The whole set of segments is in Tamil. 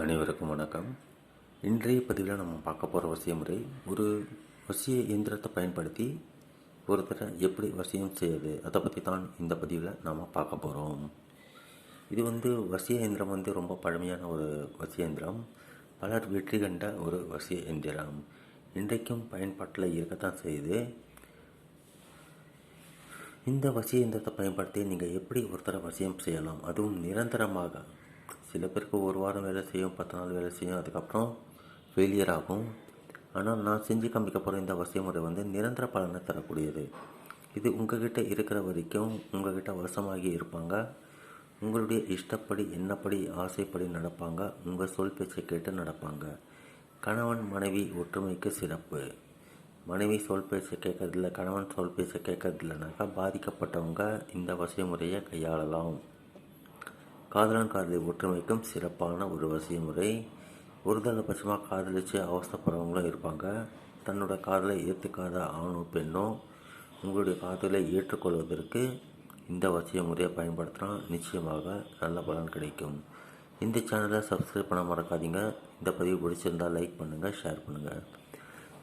அனைவருக்கும் வணக்கம். இன்றைய பதிவில் நம்ம பார்க்க போகிற வசிய முறை ஒரு வசிய இயந்திரத்தை பயன்படுத்தி ஒருத்தரை எப்படி வசியம் செய்யுது அதை பற்றி தான் இந்த பதிவில் நாம் பார்க்க போகிறோம் இது வந்து வசிய இயந்திரம் வந்து ரொம்ப பழமையான ஒரு வசிய இயந்திரம். பலர் வெற்றி கண்ட ஒரு வசிய இயந்திரம். இன்றைக்கும் பயன்பாட்டில் இருக்கத்தான் செய்யுது. இந்த வசிய இயந்திரத்தை பயன்படுத்தி நீங்கள் எப்படி ஒருத்தரை வசியம் செய்யலாம் அதுவும் நிரந்தரமாக சில பேருக்கு ஒரு வாரம் வேலை செய்யும் பத்து நாள் வேலை செய்யும் அதுக்கப்புறம் ஃபெயிலியர் ஆகும். ஆனால் நான் செஞ்சு காமிக்க போகிற இந்த வசிய முறை வந்து நிரந்தர பலனை தரக்கூடியது. இது உங்ககிட்ட இருக்கிற வரைக்கும் உங்ககிட்ட வசமாகி இருப்பாங்க. உங்களுடைய இஷ்டப்படி என்னப்படி ஆசைப்படி நடப்பாங்க. உங்கள் சொல் பேச்சை கேட்டு நடப்பாங்க. கணவன் மனைவி ஒற்றுமைக்கு சிறப்பு. மனைவி சொல் பேச்சை கேட்கறதில்ல கணவன் சொல் பேச்சை கேட்கறதில்லனாக்கா பாதிக்கப்பட்டவங்க இந்த வசதி முறையை கையாளலாம். காதலன் காதலை ஒற்றுமைக்கும் சிறப்பான ஒரு வசதி முறை ஒரு பட்சமாக காதலித்து அவஸ்தப்படுறவங்களும் இருப்பாங்க. தன்னோட காதலை ஏற்றுக்காத ஆணும் பெண்ணோ உங்களுடைய காதலை ஏற்றுக்கொள்வதற்கு இந்த வசிய முறையை பயன்படுத்தினா நிச்சயமாக நல்ல பலன் கிடைக்கும். இந்த சேனலை சப்ஸ்கிரைப் பண்ண மறக்காதீங்க. இந்த பதிவு பிடிச்சிருந்தால் லைக் பண்ணுங்கள் ஷேர் பண்ணுங்கள்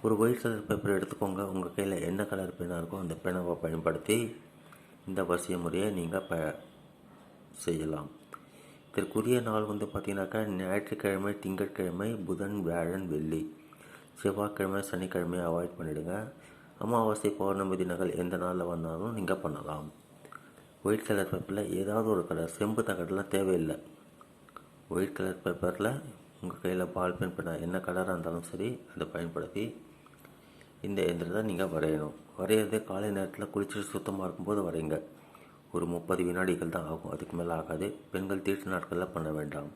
ஒரு ஒயிட் கலர் பேப்பர் எடுத்துக்கோங்க. உங்கள் கையில் என்ன கலர் பெண்ணாக இருக்கோ அந்த பேனாவை பயன்படுத்தி இந்த வசிய முறையை நீங்கள் ப செய்யலாம். இதற்குரிய நாள் வந்து பார்த்தீங்கன்னாக்கா ஞாயிற்றுக்கிழமை திங்கட்கிழமை புதன் வியாழன் வெள்ளி. செவ்வாய்க்கிழமை சனிக்கிழமை அவாய்ட் பண்ணிவிடுங்க அமாவாசை பௌர்ணமி தினங்கள் எந்த நாளில் வந்தாலும் நீங்கள் பண்ணலாம். ஒயிட் கலர் பேப்பரில் ஏதாவது ஒரு கலர் செம்பு தகடெலாம் தேவையில்லை. ஒயிட் கலர் பேப்பரில் உங்கள் கையில் பால் பென் பண்ண என்ன கலராக இருந்தாலும் சரி அதை பயன்படுத்தி இந்த எந்திரத்தை நீங்கள் வரையணும். வரைகிறதே காலை நேரத்தில் குளிச்சுட்டு சுத்தமாக இருக்கும்போது வரைங்க ஒரு முப்பது வினாடிகள் தான் ஆகும். அதுக்கு மேலே ஆகாது. பெண்கள் தீட்டு நாட்களில் பண்ண வேண்டாம்.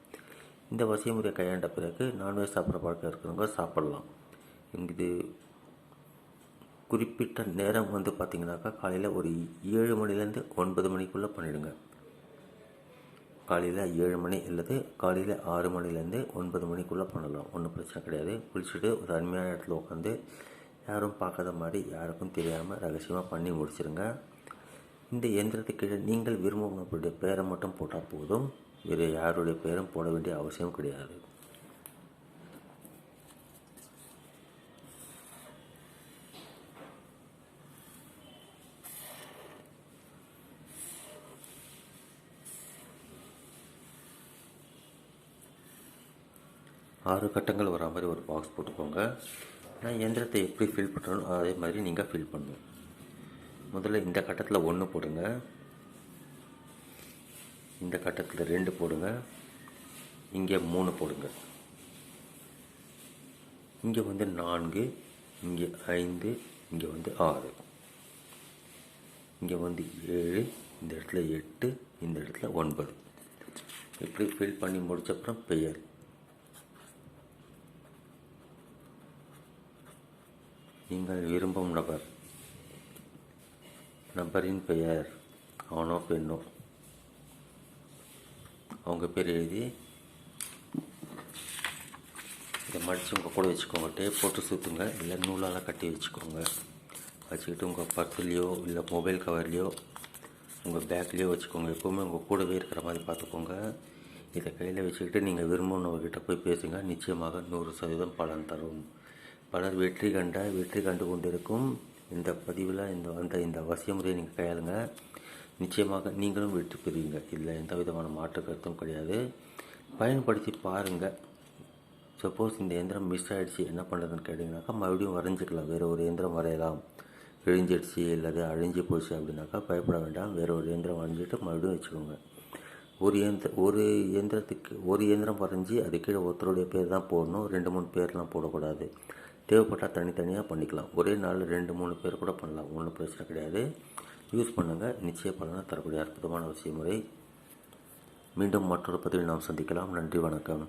இந்த வசிய முறையை கையாண்ட பிறகு நான்வெஜ் சாப்பிட்ற பழக்கம் இருக்கிறவங்க சாப்பிட்லாம். இது குறிப்பிட்ட நேரம் வந்து பார்த்திங்கனாக்கா காலையில் ஒரு ஏழு மணிலேருந்து ஒன்பது மணிக்குள்ளே பண்ணிவிடுங்க காலையில் ஏழு மணி அல்லது காலையில் ஆறு மணிலேருந்து ஒன்பது மணிக்குள்ளே பண்ணலாம். ஒன்றும் பிரச்சனை கிடையாது. குளிச்சுட்டு ஒரு அருமையான இடத்துல உட்காந்து யாரும் பார்க்காத மாதிரி யாருக்கும் தெரியாமல் ரகசியமாக பண்ணி முடிச்சிருங்க. இந்த இயந்திரத்துக்கு கீழே நீங்கள் விரும்புவங்களுடைய பெயரை மட்டும் போட்டால் போதும். வேறு யாருடைய பெயரும் போட வேண்டிய அவசியம் கிடையாது. ஆறு கட்டங்கள் வரா மாதிரி ஒரு பாக்ஸ் போட்டுக்கோங்க. நான் இயந்திரத்தை எப்படி ஃபில் பண்ணுறோம் அதே மாதிரி நீங்கள் ஃபில் பண்ணணும். முதல்ல இந்த கட்டத்தில் ஒன்று போடுங்க. இந்த கட்டத்தில் ரெண்டு போடுங்க. இங்கே மூணு போடுங்க. இங்கே வந்து நான்கு இங்கே ஐந்து இங்கே வந்து ஆறு. இங்கே வந்து ஏழு இந்த இடத்துல எட்டு இந்த இடத்துல ஒன்பது. இப்படி ஃபில் பண்ணி முடிச்சப்புறம் பெயர். நீங்கள் விரும்பும் நபர். நபரின் பெயர் ஆணோ பெண்ணோ அவங்க பேர் எழுதி இதை மடித்து உங்கள் கூட வச்சுக்கோங்க டேப் போட்டு சுற்றுங்க இல்லை நூலால் கட்டி வச்சுக்கோங்க. வச்சுக்கிட்டு உங்கள் பர்ஸ்லேயோ இல்லை மொபைல் கவர்லேயோ உங்கள் பேக்லேயோ வச்சுக்கோங்க. எப்போவுமே உங்கள் கூடவே இருக்கிற மாதிரி பார்த்துக்கோங்க. இதை கையில் வச்சுக்கிட்டு நீங்கள் விரும்பினவர்கிட்ட போய் பேசுங்க. நிச்சயமாக நூறு சதவீதம் பலன் தரும். பலர் வெற்றி கண்ட வெற்றி கண்டு கொண்டிருக்கும் இந்த பதிவில் இந்த வந்த இந்த அவசிய முறையை நீங்கள் கையாளுங்க. நிச்சயமாக நீங்களும் வெற்றி பெறுவீங்க. இதில் எந்த விதமான மாற்று கருத்தும் கிடையாது. பயன்படுத்தி பாருங்கள் சப்போஸ் இந்த இயந்திரம் மிஸ் ஆகிடுச்சு என்ன பண்ணுறதுன்னு கேட்டிங்கனாக்கா மறுபடியும் வரைஞ்சிக்கலாம். வேறு ஒரு இயந்திரம் வரையலாம். கிழிஞ்சிடுச்சு இல்லாது அழிஞ்சு போச்சு அப்படின்னாக்கா பயப்பட வேண்டாம். வேறு ஒரு இயந்திரம் வரைஞ்சிட்டு மறுபடியும் வச்சுக்கோங்க. ஒரு இயந்திர ஒரு இயந்திரத்துக்கு ஒரு இயந்திரம் வரைஞ்சி அது கீழே ஒருத்தருடைய பேர் தான் போடணும். ரெண்டு மூணு பேர்லாம் போடக்கூடாது. தேவைப்பட்டால் தனித்தனியாக பண்ணிக்கலாம். ஒரே நாள் ரெண்டு மூணு பேர் கூட பண்ணலாம். ஒன்றும் பிரச்சனை கிடையாது. யூஸ் பண்ணுங்கள் நிச்சய பலனாக தரக்கூடிய அற்புதமான விஷய முறை மீண்டும் மற்றொரு பதிவில் நாம் சந்திக்கலாம். நன்றி வணக்கம்.